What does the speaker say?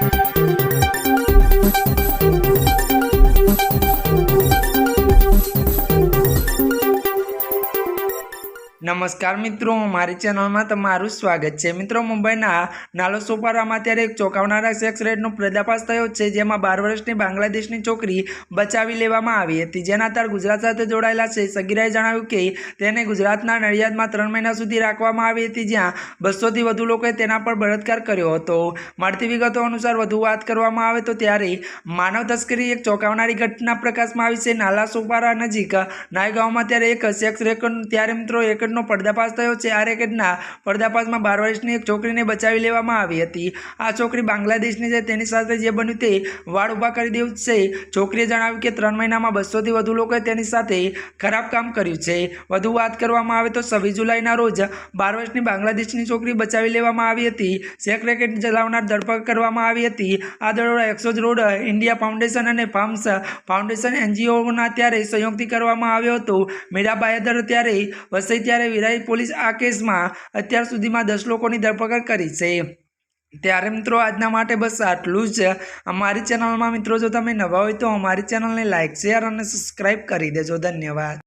Thank you. નમસ્કાર મિત્રો, મારી ચેનલમાં તમારું સ્વાગત છે. મિત્રો, મુંબઈના નાલો સોપારામાં અત્યારે એક ચોંકાવનારા સેક્સ રેડનો પર્દાફાશ થયો છે, જેમાં બાર વર્ષની બાંગ્લાદેશની છોકરી બચાવી લેવામાં આવી હતી. જેના તાર ગુજરાત સાથે જોડાયેલા છે. સગીરાએ જણાવ્યું કે તેને ગુજરાતના નડિયાદમાં ત્રણ મહિના સુધી રાખવામાં આવી હતી, જ્યાં બસોથી વધુ લોકોએ તેના પર બળાત્કાર કર્યો હતો. મળતી વિગતો અનુસાર વધુ વાત કરવામાં આવે તો ત્યારે માનવ તસ્કરી એક ચોંકાવનારી ઘટના પ્રકાશમાં આવી છે. નાલા સોપારા નજીક નાયગાંવમાં ત્યારે એક સેક્સ રેકર્ડ, ત્યારે મિત્રો રેકેટનો પર્દાફાશ થયો છે. આ રેકેટના પર્દાફાશમાં બાર વર્ષની એક છોકરીને બચાવી લેવામાં આવી હતી. આ છોકરી બાંગ્લાદેશની છે. તેની સાથે જે બન્યું તે વાળ ઊભા કરી દેવું છે. છોકરીએ જણાવ્યું કે ત્રણ મહિનામાં બસોથી વધુ લોકોએ તેની સાથે ખરાબ કામ કર્યું છે. વધુ વાત કરવામાં આવે તો છવ્વીસ જુલાઈના રોજ બાર વર્ષની બાંગ્લાદેશની છોકરી બચાવી લેવામાં આવી હતી. શેખ રેકેટ ચલાવનાર ધરપકડ કરવામાં આવી હતી. આ દરોડા એક્સોજ રોડ, ઇન્ડિયા ફાઉન્ડેશન અને ફાર્મ્સ ફાઉન્ડેશન એનજીઓના ત્યારે સહયોગથી કરવામાં આવ્યો હતો. મીરાબાઈ હૈદર ત્યારે વસઈ ત્યારે વિરાઈ પોલીસ આ કેસમાં અત્યાર સુધીમાં દસ લોકોની ધરપકડ કરી છે. ત્યારે મિત્રો આજના માટે બસ આટલું જ. અમારી ચેનલમાં મિત્રો જો તમે નવા હોય તો અમારી ચેનલને લાઇક શેર અને સબસ્ક્રાઈબ કરી દેજો. ધન્યવાદ.